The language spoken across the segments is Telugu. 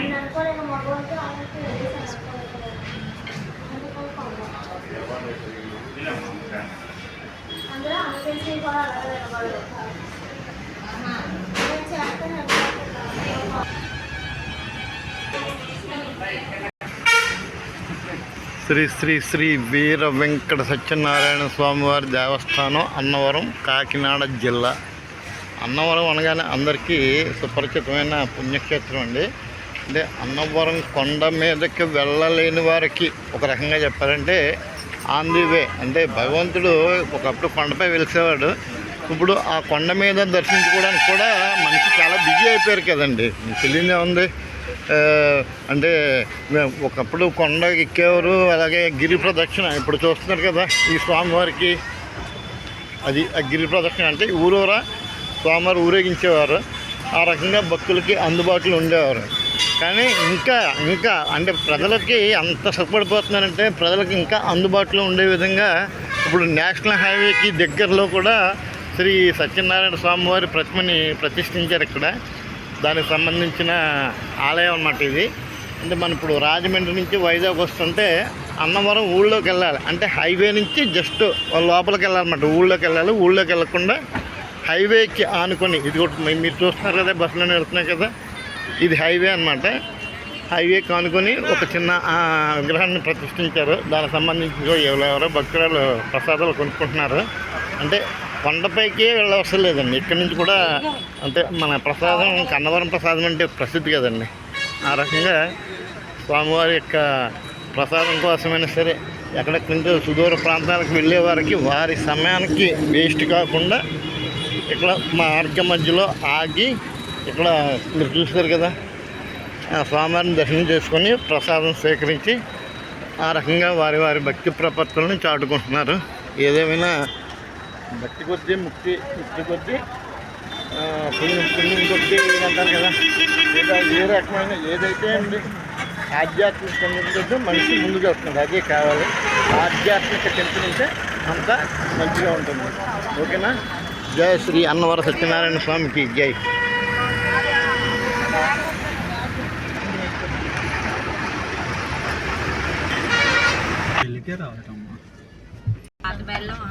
ఆయన అనుకోలేక అందులో కూడా శ్రీ శ్రీ శ్రీ వీర వెంకట సత్యనారాయణ స్వామివారి దేవస్థానం అన్నవరం కాకినాడ జిల్లా. అన్నవరం అనగానే అందరికీ సుపరిచితమైన పుణ్యక్షేత్రం అండి. అంటే అన్నవరం కొండ మీదకి వెళ్ళలేని వారికి ఒక రకంగా చెప్పాలంటే ఆన్ ది వే అంటే భగవంతుడు ఒకప్పుడు కొండపై వెలిసేవాడు. ఇప్పుడు ఆ కొండ మీద దర్శించుకోవడానికి కూడా మనిషి చాలా బిజీ అయిపోయారు కదండి. మీకు తెలియదే ఉంది. అంటే ఒకప్పుడు కొండ ఎక్కేవారు అలాగే గిరి ప్రదక్షిణ ఇప్పుడు చూస్తున్నారు కదా ఈ స్వామివారికి. అది ఆ గిరి ప్రదక్షిణ అంటే ఊరూరా స్వామివారు ఊరేగించేవారు. ఆ రకంగా భక్తులకి అందుబాటులో ఉండేవారు. కానీ ఇంకా ఇంకా అంటే ప్రజలకి అంత సుఖపడిపోతున్నారంటే ప్రజలకి ఇంకా అందుబాటులో ఉండే విధంగా ఇప్పుడు నేషనల్ హైవేకి దగ్గరలో కూడా శ్రీ సత్యనారాయణ స్వామివారి ప్రతిమని ప్రతిష్ఠించారు ఇక్కడ. దానికి సంబంధించిన ఆలయం అన్నమాట ఇది. అంటే మనం ఇప్పుడు రాజమండ్రి నుంచి వైజాగ్ వస్తుంటే అన్నవరం ఊళ్ళోకి వెళ్ళాలి. అంటే హైవే నుంచి జస్ట్ లోపలికి వెళ్ళాలన్నమాట ఊళ్ళోకి వెళ్ళాలి. ఊళ్ళోకి వెళ్ళకుండా హైవేకి ఆనుకొని ఇది కూడా మీరు చూస్తున్నారు కదా బస్సులోనే వెళ్తున్నాయి కదా ఇది హైవే అన్నమాట. హైవే కానుకొని ఒక చిన్న విగ్రహాన్ని ప్రతిష్ఠించారు. దానికి సంబంధించి ఎవరెవరో భక్తురాలు ప్రసాదాలు కొనుక్కుంటున్నారు. అంటే కొండపైకి వెళ్ళవసరం లేదండి. ఇక్కడి నుంచి కూడా అంటే మన ప్రసాదం కన్నవరం ప్రసాదం అంటే ప్రసిద్ధి కదండి. ఆ రకంగా స్వామివారి యొక్క ప్రసాదం కోసమైనా సరే ఎక్కడెక్కడి నుంచో సుదూర ప్రాంతాలకు వెళ్ళే వారికి వారి సమయానికి వేస్ట్ కాకుండా ఇక్కడ మార్గ మధ్యలో ఆగి ఇక్కడ మీరు చూస్తారు కదా ఆ స్వామివారిని దర్శనం చేసుకొని ప్రసాదం స్వీకరించి ఆ రకంగా వారి వారి భక్తి ప్రపత్తులను చాటుకుంటున్నారు. ఏదేమైనా భక్తి కొద్దీ ముక్తి ముక్తి కొద్దీ పుణ్యం పుణ్యం కొద్దీ అంటారు కదా ఏ రకమైన ఏదైతే అండి ఆధ్యాత్మిక పుణ్యం కొద్దీ మనిషి ముందుకు వస్తుంది అదే కావాలి. ఆధ్యాత్మిక చింతనింటే అంతా మంచిగా ఉంటుంది. ఓకేనా? జయ శ్రీ అన్నవర సత్యనారాయణ స్వామికి జై. పెళ్ళికే రావటమ్మా అది బెల్లం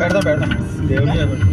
పెడదాం పెడదాం దేవుడికి